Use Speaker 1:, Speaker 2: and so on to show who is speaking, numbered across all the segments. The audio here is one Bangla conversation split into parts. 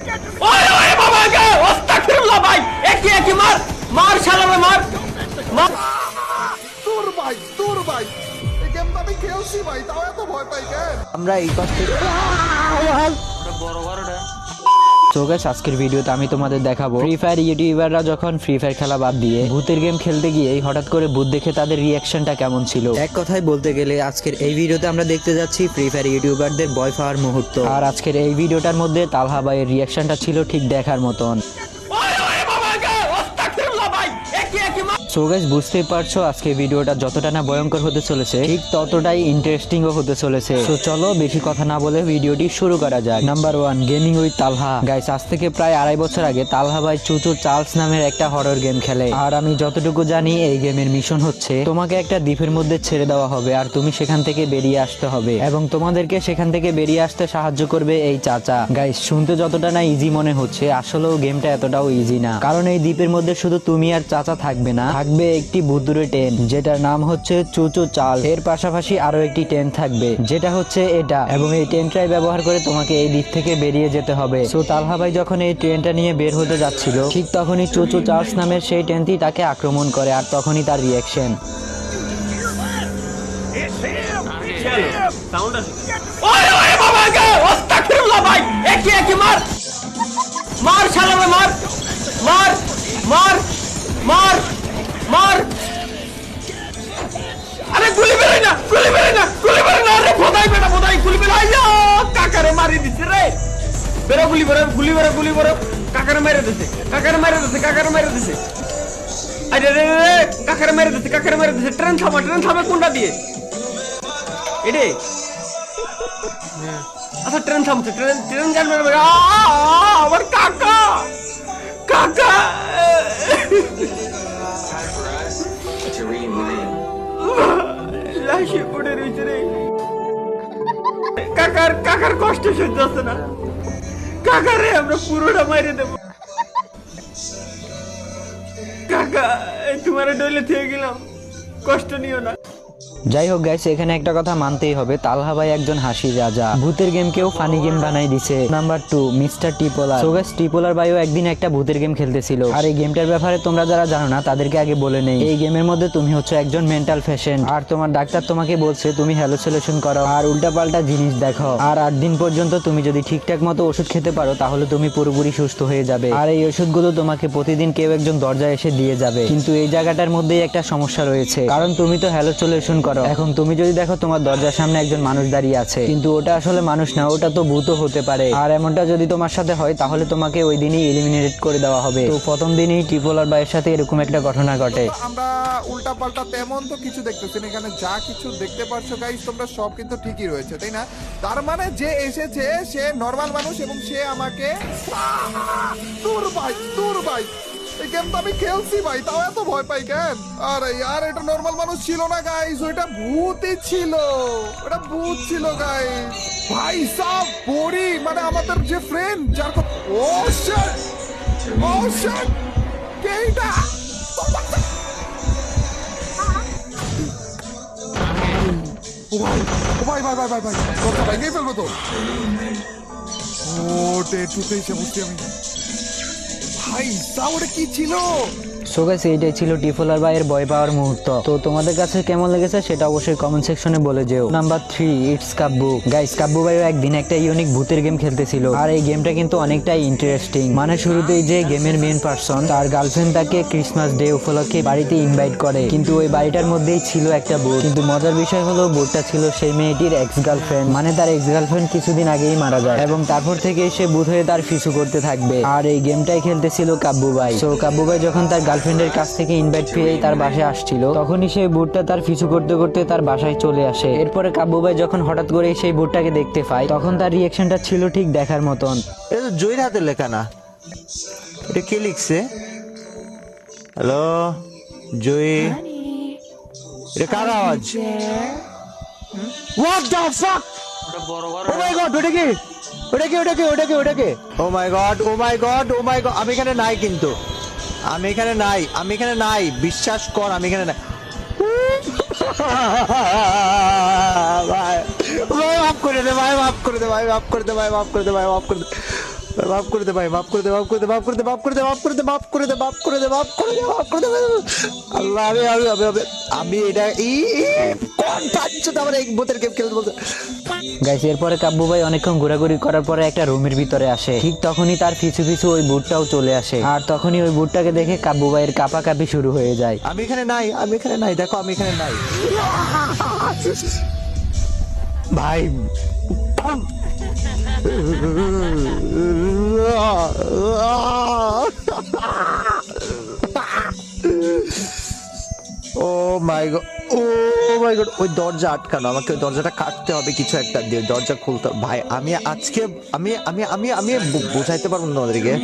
Speaker 1: ওই ওই বাবা গে আস্তাগফিরুল্লাহ ভাই একি একি মার মার শালারে মার মার।
Speaker 2: তোর ভাই তোর ভাই। এই গেমটা আমি খেলছি ভাই তাও এত ভয় পাই কেন?
Speaker 3: আমরা এই পাশ থেকে তো গাইস আজকের ভিডিওতে আমি তোমাদের দেখাবো ফ্রি ফায়ার ইউটিউবাররা যখন ফ্রি ফায়ার খেলা বাদ দিয়ে ভূতের গেম খেলতে গিয়ে হঠাৎ করে ভূত দেখে তাদের রিয়াকশনটা কেমন ছিল? এক কথায় বলতে গেলে আজকের এই ভিডিওতে আমরা দেখতে যাচ্ছি ফ্রি ফায়ার ইউটিউবারদের বয় পাওয়ার মুহূর্ত। আর আজকের এই ভিডিওটার মধ্যে তালহা ভাইয়ের রিয়াকশনটা ছিল ঠিক দেখার মতন
Speaker 1: ওই ওই বাবা গে আস্তাগফিরুল্লাহ ভাই একি একি মার
Speaker 3: সো গাইস বুঝতেই পারছ, আজকে ভিডিওটা যতটা না ভয়ঙ্কর হতে চলেছে, ঠিক ততটাই ইন্টারেস্টিংও হতে চলেছে। তো চলো, বেশি কথা না বলে ভিডিওটি শুরু করা যাক। Number one gaming with Talha. Guys আজ থেকে প্রায় আড়াই বছর আগে তালহা ভাই চুচু চার্লস নামের একটা হরর গেম খেলে। আর আমি যতটুকু জানি, এই গেমের মিশন হচ্ছে, তোমাকে একটা দ্বীপের মধ্যে ছেড়ে দেওয়া হবে আর তুমি সেখান থেকে বেরিয়ে আসতে হবে। এবং তোমাদেরকে সেখান থেকে বেরিয়ে আসতে সাহায্য করবে এই চাচা। গাইস শুনতে যতটা না ইজি মনে হচ্ছে, আসলেও গেমটা এতটাও ইজি না। কারণ এই দ্বীপের মধ্যে শুধু তুমি আর চাচা থাকবে না থাকবে একটি ভুতুরে টেন যেটার নাম হচ্ছে চুচু চাল। এর পাশাপাশি আরও একটি টেন থাকবে, যেটা হচ্ছে এটা, এবং এই টেনটাই ব্যবহার করে তোমাকে এই দ্বীপ থেকে বেরিয়ে যেতে হবে। সো তালহা ভাই যখন এই ট্রেনটা নিয়ে বের হতে যাচ্ছিল, ঠিক তখনই চুচু চার্লস নামের সেই ট্রেনটি তাকে আক্রমণ করে, আর তখনই তার রিয়াকশন
Speaker 1: সাউন্ড আছে ওই বেরো গুলি বেরো গুলি বেরো গুলি বেরো কাকারে মেরে দিছে কাকারে মেরে দিছে কাকারে মেরে দিছে। আরে রে রে কাকারে মেরে দিছে কাকারে মেরে দিছে। ট্রেন থামা ট্রেন থামা কোনটা দিয়ে? এডে। আচ্ছা ট্রেন থামছে ট্রেন ট্রেন জানবে না আ, আ, আ, আমার কাকা কাকা। রে। কাকার কাকার কষ্ট সহ্য হচ্ছে না। কাকারে আমরা পুরোটা মাইরে দেবো। কাকা তোমার ডলে থেকে গেলাম। কষ্ট নিও না।
Speaker 3: যাই হোক গাইস এখানে একটা কথা মানতেই হবে। তালহা ভাই একজন হাসি রাজা। ভূতের গেম কেউ ফানি গেম বানাই দিছে। নাম্বার টু মিস্টার টিপোলার সো গাইস টিপোলার ভাইও একদিন একটা ভূতের গেম খেলতেছিল। আর এই গেমটার ব্যাপারে তোমরা যারা জানো না, তাদেরকে আগে বলে নেই। এই গেমের মধ্যে তুমি হচ্ছে একজন মেন্টাল পেশেন্ট আর তোমার ডাক্তার তোমাকে বলছে, তুমি হ্যালোসিলেশন করো। আর উল্টাপাল্টা জিনিস দেখো। আর আট দিন পর্যন্ত তুমি যদি ঠিকঠাক মতো ওষুধ খেতে পারো, তাহলে তুমি পুরোপুরি সুস্থ হয়ে যাবে। আর এই ওষুধগুলো তোমাকে প্রতিদিন কেউ একজন দরজায় এসে দিয়ে যাবে। কিন্তু এই জায়গাটার মধ্যেই একটা সমস্যা রয়েছে। কারণ তুমি তো হ্যালোসিলেশন করো। এখন তুমি যদি দেখো তোমার দরজার সামনে একজন মানুষ দাঁড়িয়ে আছে কিন্তু ওটা আসলে মানুষ না ওটা তো ভূতও হতে পারে। আর এমনটা যদি তোমার সাথে হয় তাহলে তোমাকে ওই দিনই এলিমিনেট করে দেওয়া হবে। তো প্রথম দিনই টিপোলার ভাইয়ের সাথে এরকম একটা ঘটনা ঘটে।
Speaker 2: আমরা উল্টা পাল্টা তেমন তো কিছু দেখতেছি না এখানে যা কিছু দেখতে পারছ গাইস তোমরা সব কিন্তু ঠিকই রয়েছে তাই না? তার মানে যে এসেছে সে নর্মাল মানুষ এবং সে আমাকে দূর ভাই দূর ভাই। এই গেমটা আমি খেলছি ভাই, তাও এত ভয় পাই কেন? আরে ইয়ার, এটা নর্মাল মানুষ ছিল না গাইস ওইটা ভূতই ছিল। ওটা ভূত ছিল গাইস ভাই, সব মানে আমাদের যে ফ্রেন্ড যার ও শিট ও ভাই ভাই ভাই ভাই ভাই ভাই দরজা ভেঙে ফেলব তো। ও টেটুতে এসে বসছি আমি। ভাই তা কি ছিল?
Speaker 3: সো গাইস এইটাই ছিল টিফোলার ভাইয়ের ভয় পাওয়ার মুহূর্ত। তো তোমাদের কাছে কেমন লেগেছে সেটা অবশ্যই কমেন্ট সেকশনে বলে যেও। Number three it's Kabbu guys Kabbu ভাইও একদিন একটা ইউনিক ভূতের গেম খেলতেছিল। আর এই গেমটা কিন্তু অনেকটাই ইন্টারেস্টিং মানে শুরুতেই যে গেমের মেন পার্সন তার গার্লফ্রেন্ড তাকে ক্রিসমাস ডে উপলক্ষে বাড়িতে ইনভাইট করে। কিন্তু ওই বাড়িটার মধ্যেই ছিল একটা ভূত। কিন্তু মজার বিষয় হলো, ভূতটা ছিল সেই মেয়েটির এক্স গার্লফ্রেন্ড মানে তার এক্স গার্লফ্রেন্ড কিছুদিন আগেই মারা যায়। এবং তারপর থেকে সে ভূত হয়ে তার পিছু করতে থাকবে। আর এই গেমটাই খেলতেছিল কাব্বু ভাই। সো কাব্বু ভাই যখন তার গার্লফ্রেন্ডের কাছ থেকে ইনভাইট পেয়েই তার বাসায় আসছিল। তখনই সেই বুটটা তার পিছু করতে করতে তার বাসায় চলে আসে। এরপরে কাব্বু ভাই যখন হঠাৎ করে সেই বুটটাকে দেখতে পায়, তখন তার রিয়েকশনটা ছিল ঠিক দেখার মতন।
Speaker 4: এটা জয়ীর হাতের লেখা না। এটা কে লিখছে? হ্যালো? জয়ী এটা কার আওয়াজ? What the fuck O my god ওটা কি? ওটা কি ওটা কি ওটা কি ওটা কি? ও my god oh my god oh my god আমি এখানে নাই কিন্তু। আমি এখানে নাই, আমি এখানে নাই। বিশ্বাস কর, আমি এখানে নাই। ভাই ভাই মাফ করে দে, ভাই, মাফ করে দে, ভাই, মাফ করে দে, ভাই, মাফ করে দে, ভাই, মাফ করে দে। মাফ করে দে ভাই মাফ করে দে মাফ করে দে মাফ করে দে মাফ করে দে মাফ করে দে মাফ করে দে মাফ করে দে মাফ করে দে মাফ করে দে আল্লাহ আমি আমি আমি আমি আমি এটা ই কোন পাচ্ছ আমার এই বোতের গেম খেলতে বলতে
Speaker 3: গাইস এরপরে কাব্বু ভাই অনেকক্ষণ ঘোরাঘুরি করার পরে একটা রুমের ভিতরে আসে ঠিক তখনই তার পিছু পিছু ওই বুটটাও চলে আসে আর তখনই ওই বুটটাকে দেখে কাব্বু ভাইয়ের কাপাকাপি শুরু হয়ে যায়
Speaker 4: আমি এখানে নাই আমি এখানে নাই দেখো আমি এখানে নাই ভাই ও my god oh my god, ওই দরজা আটকানো, আমাকে দরজাটা কাটতে হবে কিছু একটা দিয়ে, দরজা খুলতে। ভাই, আমি আজকে, আমি আমি আমি আমি বোঝাইতে পারব না ওদেরকে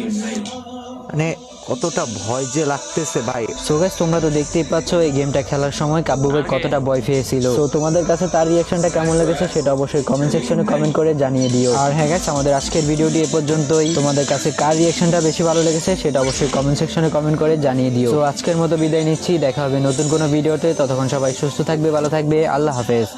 Speaker 4: মানে কতটা ভয় যে লাগতেছে ভাই।
Speaker 3: সো গাইস তোমরা তো দেখতেই পাচ্ছ, এই গেমটা খেলার সময় কাব্বু ভাই কতটা ভয় পেয়েছিল। তো তোমাদের কাছে তার রিয়াকশনটা কেমন লেগেছে সেটা অবশ্যই কমেন্ট সেকশনে কমেন্ট করে জানিয়ে দিও। আর হ্যাঁ গাইস আমাদের আজকের ভিডিওটি এ পর্যন্তই। তোমাদের কাছে কার রিয়াকশনটা বেশি ভালো লেগেছে সেটা অবশ্যই কমেন্ট সেকশনে কমেন্ট করে জানিয়ে দিও। তো আজকের মতো বিদায় নিচ্ছি, দেখা হবে নতুন কোনো ভিডিওতে ততক্ষণ সবাই সুস্থ থাকবে, ভালো থাকবে। আল্লাহ হাফেজ।